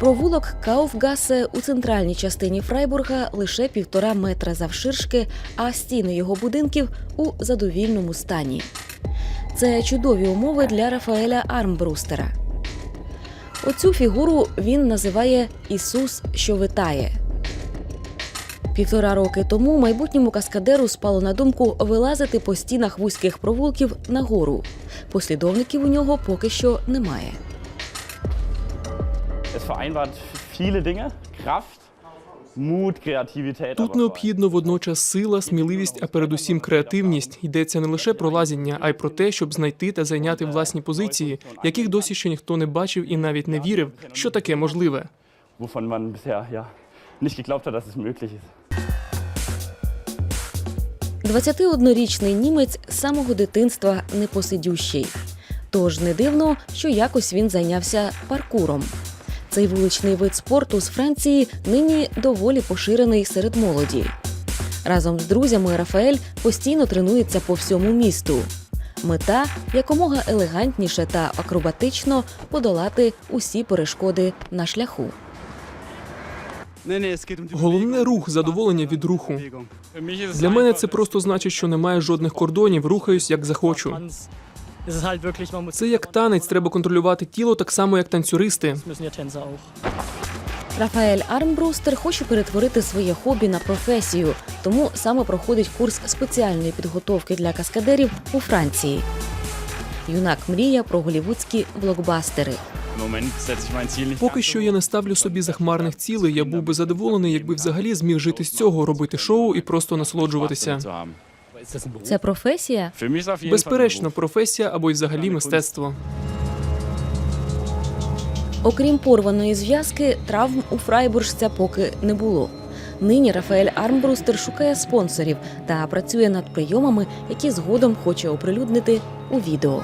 Провулок Кауфгасе у центральній частині Фрайбурга лише півтора метра завширшки, а стіни його будинків у задовільному стані. Це чудові умови для Рафаеля Армбрустера. Оцю фігуру він називає Ісус, що витає. Півтора роки тому майбутньому каскадеру спало на думку вилазити по стінах вузьких провулків нагору. Послідовників у нього поки що немає. Vereinbart viele Dinge. Kraft, Mut, Kreativität. Тут необхідно водночас сила, сміливість, а передусім креативність. Йдеться не лише про лазіння, а й про те, щоб знайти та зайняти власні позиції, яких досі ще ніхто не бачив і навіть не вірив, що таке можливе. wovon man bisher ja nicht geglaubt hat, dass es möglich ist. 21-річний німець з самого дитинства непосидющий. Тож не дивно, що якось він зайнявся паркуром. Цей вуличний вид спорту з Франції нині доволі поширений серед молоді. Разом з друзями Рафаель постійно тренується по всьому місту. Мета якомога елегантніше та акробатично подолати усі перешкоди на шляху. Головне рух, задоволення від руху. Для мене це просто значить, що немає жодних кордонів, рухаюсь як захочу. Це як танець, треба контролювати тіло так само, як танцюристи. Рафаель Армбрустер хоче перетворити своє хобі на професію, тому саме проходить курс спеціальної підготовки для каскадерів у Франції. Юнак мріє про голівудські блокбастери. Поки що я не ставлю собі захмарних цілей. Я був би задоволений, якби взагалі зміг жити з цього, робити шоу і просто насолоджуватися. Це професія? Безперечно, професія або й взагалі мистецтво. Окрім порваної зв'язки, травм у Фрайбуржця поки не було. Нині Рафаель Армбрустер шукає спонсорів та працює над прийомами, які згодом хоче оприлюднити у відео.